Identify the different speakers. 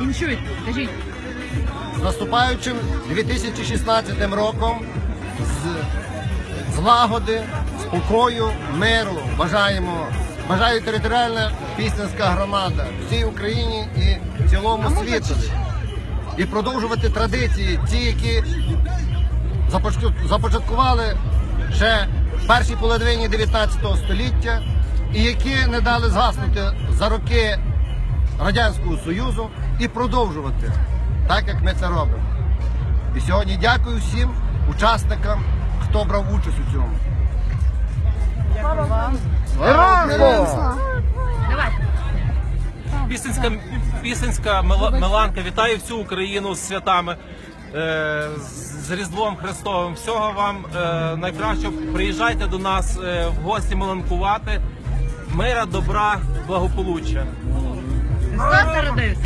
Speaker 1: Віншують, кажіть.
Speaker 2: З наступаючим 2016 роком з злагоди, спокою, миру бажаємо. Бажаю територіальна піснянська громада всій Україні і в цілому світу. І продовжувати традиції, ті, які започаткували ще в першій половині 19 століття, і які не дали згаснути за роки Радянського Союзу і продовжувати так, як ми це робимо. І сьогодні дякую всім учасникам, хто брав участь у цьому.
Speaker 1: Давай.
Speaker 3: Пісенська, пісенська мела- меланка вітає всю Україну з святами, е, з з Різдвом Христовим. Всього вам е, найкращого. Приїжджайте до нас е, в гості меланкувати. Мира, добра, благополуччя.
Speaker 1: Христос народився.